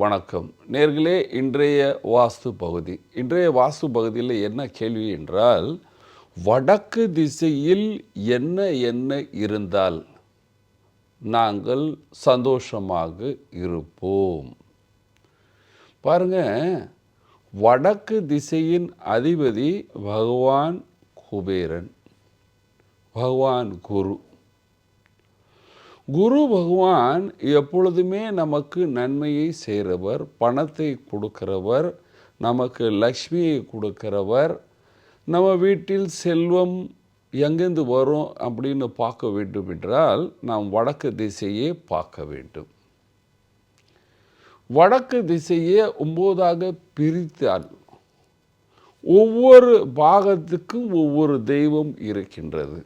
வணக்கம். நேர்களே இன்றைய வாஸ்து பகுதி. இன்றைய வாஸ்து பகுதியில் என்ன கேள்வி என்றால் வடக்கு திசையில் என்ன என்ன இருந்தால் நாங்கள் சந்தோஷமாக இருப்போம். பாருங்க வடக்கு திசையின் அதிபதி பகவான் குபேரன் பகவான் குரு. குரு பகவான் எப்பொழுதுமே நமக்கு நன்மையை செய்கிறவர் பணத்தை கொடுக்கிறவர் நமக்கு லக்ஷ்மியை கொடுக்கிறவர். நம்ம வீட்டில் செல்வம் எங்கேருந்து வரும் அப்படின்னு பார்க்க வேண்டும் என்றால் நாம் வடக்கு திசையே பார்க்க வேண்டும். வடக்கு திசையே ஒம்போதாக பிரித்தால் ஒவ்வொரு பாகத்துக்கும் ஒவ்வொரு தெய்வம் இருக்கின்றது.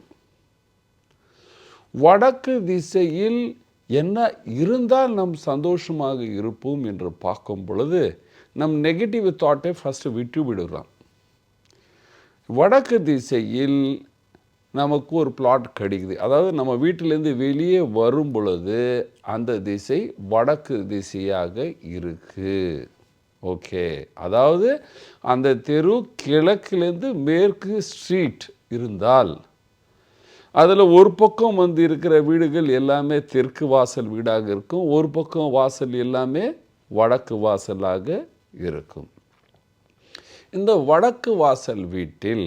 வடக்கு திசையில் என்ன இருந்தால் நம் சந்தோஷமாக இருப்போம் என்று பார்க்கும் பொழுது நம் நெகட்டிவ் தாட்டை ஃபஸ்ட்டு விட்டு விடுறோம். வடக்கு திசையில் நமக்கு ஒரு பிளாட் கிடைக்குது. அதாவது நம்ம வீட்டிலேருந்து வெளியே வரும் பொழுது அந்த திசை வடக்கு திசையாக இருக்கு. ஓகே. அதாவது அந்த தெரு கிழக்கிலேருந்து மேற்கு ஸ்ட்ரீட் இருந்தால் அதில் ஒரு பக்கம் வந்து இருக்கிற வீடுகள் எல்லாமே தெற்கு வாசல் வீடாக இருக்கும். ஒரு பக்கம் வாசல் எல்லாமே வடக்கு வாசலாக இருக்கும். இந்த வடக்கு வாசல் வீட்டில்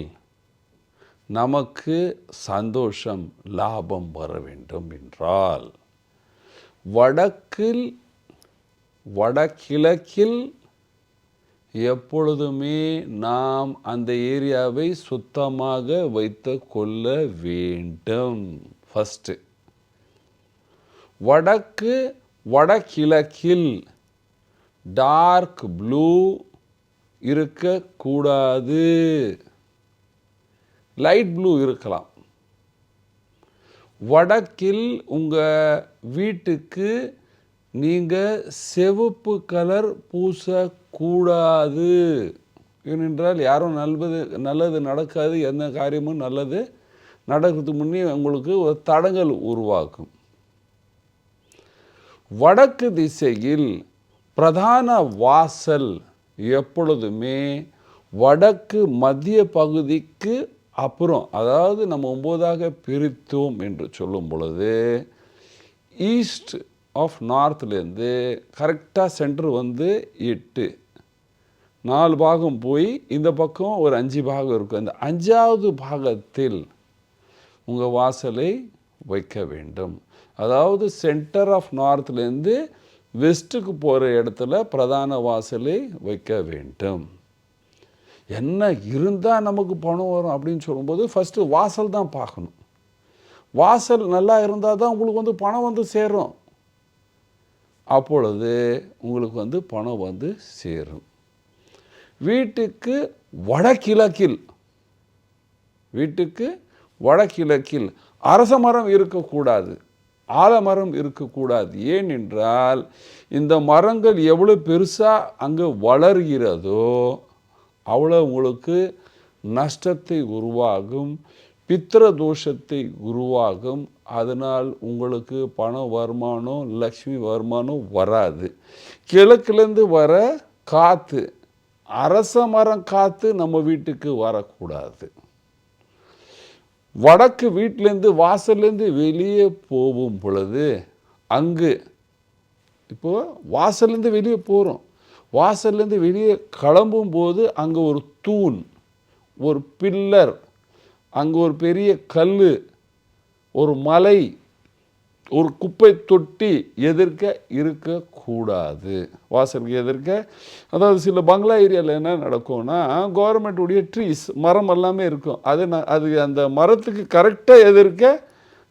நமக்கு சந்தோஷம் லாபம் வர வேண்டும் என்றால் வடக்கில் வடகிழக்கில் எப்பொழுதுமே நாம் அந்த ஏரியாவை சுத்தமாக வைத்து கொள்ள வேண்டும். ஃபஸ்ட்டு வடக்கு வடகிழக்கில் டார்க் ப்ளூ இருக்கக்கூடாது. லைட் ப்ளூ இருக்கலாம். வடக்கில் உங்கள் வீட்டுக்கு நீங்கள் சிவப்பு கலர் பூசக்கூடாது. ஏனென்றால் யாரும் நல்லது நல்லது நடக்காது எந்த காரியமும் நல்லது நடக்கிறதுக்கு முன்னே உங்களுக்கு ஒரு தடங்கள் உருவாக்கும். வடக்கு திசையில் பிரதான வாசல் எப்பொழுதுமே வடக்கு மத்திய பகுதிக்கு அப்புறம் அதாவது நம்ம ஒம்போதாக பிரித்தோம் என்று சொல்லும் பொழுது ஈஸ்ட் ஆஃப் நார்த்லேருந்து கரெக்டாக சென்டர் வந்து எட்டு. நாலு பாகம் போய் இந்த பக்கம் ஒரு அஞ்சு பாகம் இருக்கும். இந்த அஞ்சாவது பாகத்தில் உங்கள் வாசலை வைக்க வேண்டும். அதாவது சென்டர் ஆஃப் நார்த்லேருந்து வெஸ்ட்டுக்கு போகிற இடத்துல பிரதான வாசலை வைக்க வேண்டும். என்ன இருந்தால் நமக்கு பணம் வரும் அப்படின்னு சொல்லும்போது ஃபஸ்ட்டு வாசல் தான் பார்க்கணும். வாசல் நல்லா இருந்தால் தான் உங்களுக்கு வந்து பணம் வந்து சேரும். அப்பொழுது உங்களுக்கு வந்து பணம் வந்து சேரும். வீட்டுக்கு வடகிழக்கில் வீட்டுக்கு வடகிழக்கில் அரச மரம் இருக்கக்கூடாது ஆலமரம் இருக்கக்கூடாது. ஏனென்றால் இந்த மரங்கள் எவ்வளோ பெருசாக அங்கே வளர்கிறதோ அவ்வளோ உங்களுக்கு நஷ்டத்தை உருவாகும். பித்திர தோஷத்தை உருவாகும். அதனால் உங்களுக்கு பண வருமானம் லக்ஷ்மி வருமானம் வராது. கிழக்குலேருந்து வர காற்று அரச மரம் காற்று நம்ம வீட்டுக்கு வரக்கூடாது. வடக்கு வீட்டிலேருந்து வாசல்லேருந்து வெளியே போகும் பொழுது அங்கு இப்போது வாசல்லேருந்து வெளியே போகிறோம் வாசல்லேருந்து வெளியே கிளம்பும் போது அங்கே ஒரு தூண் ஒரு பில்லர் அங்கே ஒரு பெரிய கல் ஒரு மலை ஒரு குப்பை தொட்டி எதிர்க்க இருக்கக்கூடாது. வாசலுக்கு எதிர்க்க. அதாவது சில பங்களா ஏரியாவில் என்ன நடக்கும்னா கவர்மெண்ட்டுடைய ட்ரீஸ் மரம் எல்லாமே இருக்கும். அது ந அது அந்த மரத்துக்கு கரெக்டாக எதிர்க்க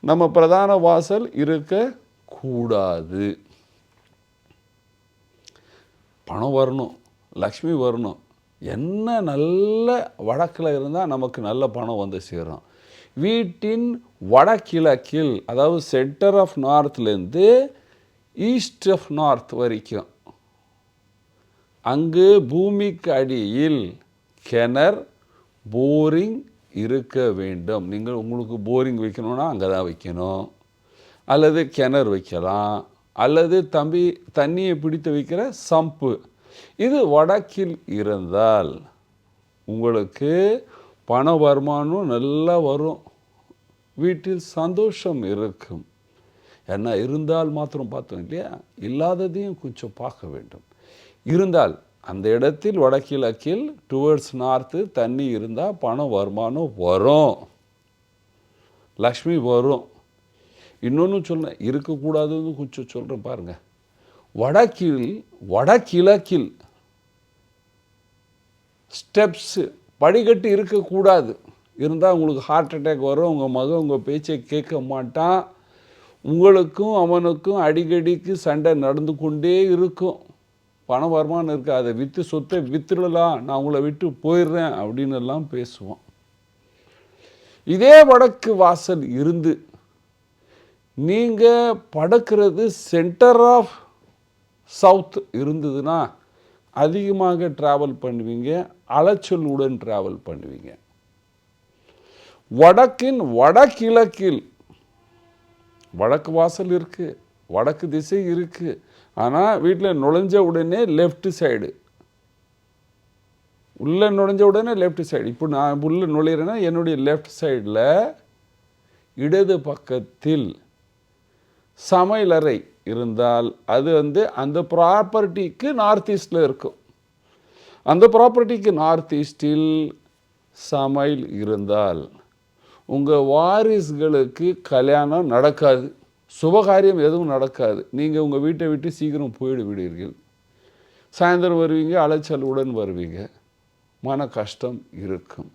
நம்ம பிரதான வாசல் இருக்கக்கூடாது. பணம் வரணும் லக்ஷ்மி வரணும். என்ன நல்ல வடக்கில் இருந்தால் நமக்கு நல்ல பணம் வந்து சேரும். வீட்டின் வடகிழக்கில் அதாவது சென்டர் ஆஃப் நார்த்லேருந்து ஈஸ்ட் ஆஃப் நார்த் வரைக்கும் அங்கு பூமிக்கு அடியில் கிணர் போரிங் இருக்க வேண்டும். நீங்கள் உங்களுக்கு போரிங் வைக்கணும்னா அங்கே தான் வைக்கணும். அல்லது கிணறு வைக்கலாம். அல்லது தம்பி தண்ணியை பிடித்து வைக்கிற சம்பு இது வடக்கில் இருந்தால் உங்களுக்கு பண வருமானம் நல்லா வரும். வீட்டில் சந்தோஷம் இருக்கும். ஏன்னா இருந்தால் மாத்திரம் பார்த்தோம் இல்லையா? இல்லாததையும் கொஞ்சம் பார்க்க வேண்டும். இருந்தால் அந்த இடத்தில் வடகிழக்கில் டுவர்ட்ஸ் நார்த்து தண்ணி இருந்தால் பணம் வருமானம் வரும். லக்ஷ்மி வரும். இன்னொன்று சொன்னேன் இருக்கக்கூடாதுன்னு கொஞ்சம் சொல்கிறேன் பாருங்கள் வடக்கில் வடகிழக்கில் ஸ்டெப்ஸு படிக்கட்டு இருக்கக்கூடாது. இருந்தால் உங்களுக்கு ஹார்ட் அட்டாக் வரும் உங்கள் மகன் உங்கள் பேச்சை கேட்க மாட்டான். உங்களுக்கும் அவனுக்கும் அடிக்கடிக்கு சண்டை நடந்து கொண்டே இருக்கும். பண வருமானம் இருக்கு? அதை விற்று சொத்தை விற்றுடலாம் நான் உங்களை விட்டு போயிடுறேன் அப்படின்னு எல்லாம் பேசுவோம் இதே வடக்கு வாசல் இருந்து நீங்கள் படுக்கிறது சென்டர் ஆஃப் சவுத் இருந்ததுன்னா அதிகமாக ட்ராவல் பண்ணுவீங்க அலைச்சலுடன் ட்ராவல் பண்ணுவீங்க. வடக்கின் வடகிழக்கில் வடக்கு வாசல் இருக்குது வடக்கு திசை இருக்குது ஆனால் வீட்டில் நுழைஞ்ச உடனே லெஃப்ட் சைடு உள்ளே நுழைஞ்ச உடனே லெஃப்ட் சைடு இப்போ நான் உள்ளே நுழையிறேன்னா என்னுடைய லெஃப்ட் சைடில் இடது பக்கத்தில் சமையலறை இருந்தால் அது வந்து அந்த ப்ராப்பர்ட்டிக்கு நார்த் ஈஸ்டில் இருக்கும். அந்த ப்ராப்பர்ட்டிக்கு நார்த் ஈஸ்டில் சமையல் இருந்தால் உங்கள் வாரிசுகளுக்கு கல்யாணம் நடக்காது. சுபகாரியம் எதுவும் நடக்காது. நீங்கள் உங்கள் வீட்டை விட்டு சீக்கிரம் போயிடு விடுவீர்கள். சாயந்தரம் வருவீங்க அலைச்சலுடன் வருவீங்க. மன கஷ்டம் இருக்கும்.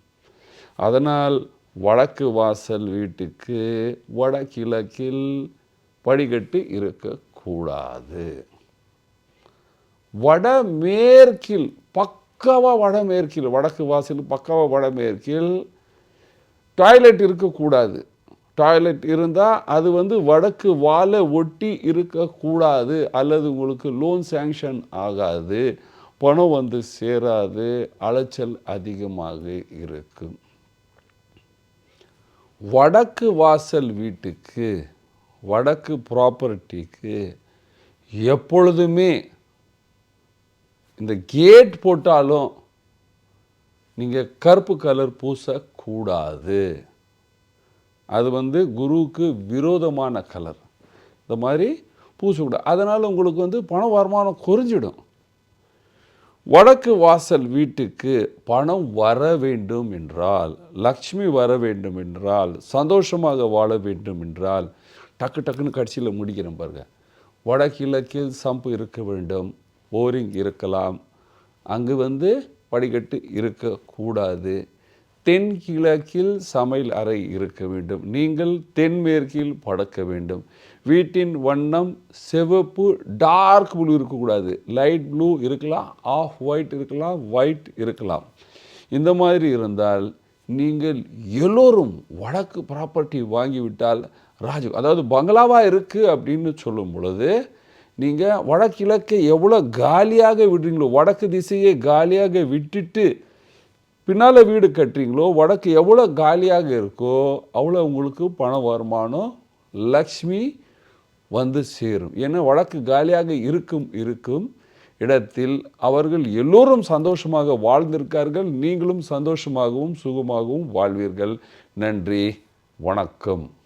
அதனால் வடக்கு வாசல் வீட்டுக்கு வடகிழக்கில் படிக்கட்டு இருக்கக்கூடாது. வடமேற்கில் பக்கவாக வடமேற்கில் வடக்கு வாசல் பக்காவா வடமேற்கில் டாய்லெட் இருக்கக்கூடாது. டாய்லெட் இருந்தால் அது வந்து வடக்கு வாலை ஒட்டி இருக்கக்கூடாது. அல்லது உங்களுக்கு லோன் சேங்ஷன் ஆகாது. பணம் வந்து சேராது. அலைச்சல் அதிகமாக இருக்கும். வடக்கு வாசல் வீட்டுக்கு வடக்கு ப்ராப்பர்ட்டிக்கு எப்பொழுதுமே இந்த கேட் போட்டாலும் நீங்கள் கருப்பு கலர் பூசக்கூடாது. அது வந்து குருவுக்கு விரோதமான கலர் இந்த மாதிரி பூசக்கூடாது. அதனால் உங்களுக்கு வந்து பண வருமானம் குறைஞ்சிடும். வடக்கு வாசல் வீட்டுக்கு பணம் வர வேண்டும் என்றால் லக்ஷ்மி வர வேண்டும் என்றால் சந்தோஷமாக வாழ வேண்டும் என்றால் டக்கு டக்குன்னு கடைசியில் முடிக்கிறேன் பாருங்கள் வடகிழக்கில் சம்பு இருக்க வேண்டும் போரிங் இருக்கலாம். அங்கு வந்து படிக்கட்டு இருக்கக்கூடாது தென்கிழக்கில் சமையல் அறை இருக்க வேண்டும். நீங்கள் தென்மேற்கில் படக்க வேண்டும். வீட்டின் வண்ணம் சிவப்பு டார்க் ப்ளூ இருக்கக்கூடாது லைட் ப்ளூ இருக்கலாம் ஆஃப் ஒயிட் இருக்கலாம் ஒயிட் இருக்கலாம். இந்த மாதிரி இருந்தால் நீங்கள் எல்லோரும் வடக்கு ப்ராப்பர்ட்டி வாங்கிவிட்டால் ராஜு அதாவது பங்களாவாக இருக்குது அப்படின்னு சொல்லும் பொழுது நீங்கள் வடகிழக்கை எவ்வளோ காலியாக விடுறீங்களோ வடக்கு திசையை காலியாக விட்டுட்டு பின்னால் வீடு கட்டுறீங்களோ வடக்கு எவ்வளோ காலியாக இருக்கோ அவ்வளோ உங்களுக்கு பண வருமானம் லக்ஷ்மி வந்து சேரும். ஏன்னா வடக்கு காலியாக இருக்கும் இருக்கும் இடத்தில் அவர்கள் எல்லோரும் சந்தோஷமாக வாழ்ந்திருக்கார்கள். நீங்களும் சந்தோஷமாகவும் சுகமாகவும் வாழ்வீர்கள். நன்றி வணக்கம்.